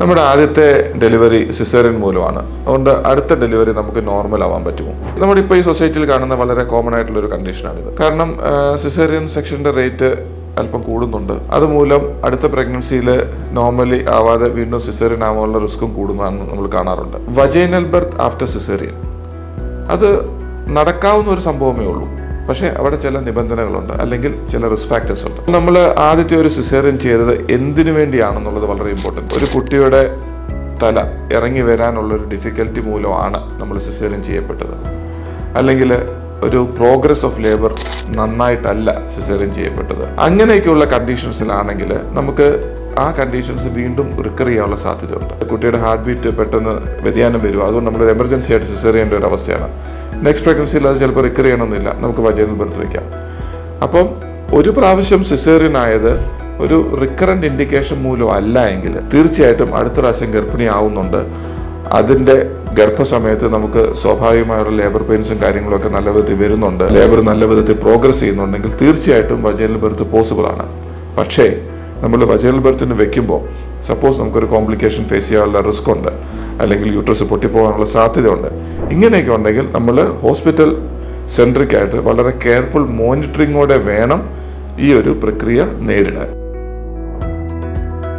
നമ്മുടെ ആദ്യത്തെ delivery caesarean മൂലമാണ്. അതുകൊണ്ട് അടുത്ത ഡെലിവറി നമുക്ക് നോർമൽ ആവാൻ പറ്റുമോ? നമ്മുടെ ഇപ്പോൾ ഈ സൊസൈറ്റിയിൽ കാണുന്ന വളരെ കോമൺ ആയിട്ടുള്ള ഒരു കണ്ടീഷനാണിത് കാരണം സിസേറിയൻ സെക്ഷന്റെ റേറ്റ് അല്പം കൂടുന്നുണ്ട്. അതുമൂലം അടുത്ത പ്രഗ്നൻസിയിൽ നോർമലി ആവാതെ വീണ്ടും സിസേറിയൻ ആവാനുള്ള റിസ്ക്കും കൂടുന്നതാണ് നമ്മൾ കാണാറുണ്ട്. വജൈനൽ ബർത്ത് ആഫ്റ്റർ സിസേറിയൻ അത് നടക്കാവുന്ന ഒരു സംഭവമേ ഉള്ളൂ. പക്ഷേ അവിടെ ചില നിബന്ധനകളുണ്ട് അല്ലെങ്കിൽ ചില റിസ്ക് ഫാക്ടേഴ്സ് ഉണ്ട്. നമ്മൾ ആദ്യത്തെ ഒരു സിസേറിയൻ ചെയ്തത് എന്തിനു വേണ്ടിയാണെന്നുള്ളത് വളരെ ഇമ്പോർട്ടന്റ് ഒരു കുട്ടിയുടെ തല ഇറങ്ങി വരാനുള്ളൊരു ഡിഫിക്കൽറ്റി മൂലമാണ് നമ്മൾ സിസേറിയൻ ചെയ്യപ്പെട്ടത്. അല്ലെങ്കിൽ ഒരു പ്രോഗ്രസ് ഓഫ് ലേബർ നന്നായിട്ടല്ല സിസേറിയൻ ചെയ്യപ്പെട്ടത്. അങ്ങനെയൊക്കെയുള്ള കണ്ടീഷൻസിലാണെങ്കിൽ നമുക്ക് ആ കണ്ടീഷൻസ് വീണ്ടും റിക്കർ ചെയ്യാനുള്ള സാധ്യതയുണ്ട്. കുട്ടിയുടെ ഹാർട്ട് ബീറ്റ് പെട്ടെന്ന് വ്യതിയാനം വരും. അതുകൊണ്ട് നമ്മൾ എമർജൻസി ആയിട്ട് സിസേറിയേണ്ട ഒരു അവസ്ഥയാണ്. നെക്സ്റ്റ് പ്രഗ്നൻസിയിൽ അത് ചിലപ്പോൾ റിക്കർ ചെയ്യണമെന്നില്ല. നമുക്ക് വജൈനൽ ബർത്ത് വയ്ക്കാം അപ്പം ഒരു പ്രാവശ്യം സിസേറിയൻ ആയത് ഒരു റിക്കറന്റ് ഇൻഡിക്കേഷൻ മൂലം അല്ല എങ്കിൽ തീർച്ചയായിട്ടും അടുത്ത പ്രാവശ്യം ഗർഭിണി ആവുന്നുണ്ട്. അതിന്റെ ഗർഭസമയത്ത് നമുക്ക് സ്വാഭാവികമായുള്ള ലേബർ പെയിൻസും കാര്യങ്ങളൊക്കെ നല്ല വിധത്തിൽ വരുന്നുണ്ട്. ലേബർ നല്ല വിധത്തിൽ പ്രോഗ്രസ് ചെയ്യുന്നുണ്ടെങ്കിൽ തീർച്ചയായിട്ടും വജൈനൽ ബർത്ത് പോസിബിൾ ആണ്. പക്ഷേ നമ്മൾ വജൈനൽ ബർത്തിന് വെക്കുമ്പോൾ സപ്പോസ് നമുക്കൊരു കോംപ്ലിക്കേഷൻ ഫേസ് ചെയ്യാനുള്ള റിസ്ക് ഉണ്ട് അല്ലെങ്കിൽ യൂട്രസ് പൊട്ടിപ്പോകാനുള്ള സാധ്യതയുണ്ട്. ഇങ്ങനെയൊക്കെ ഉണ്ടെങ്കിൽ നമ്മൾ ഹോസ്പിറ്റൽ സെൻട്രിക് ആയിട്ട് വളരെ കെയർഫുൾ മോണിറ്ററിങ്ങോടെ വേണം ഈ ഒരു പ്രക്രിയ നേരിടാൻ.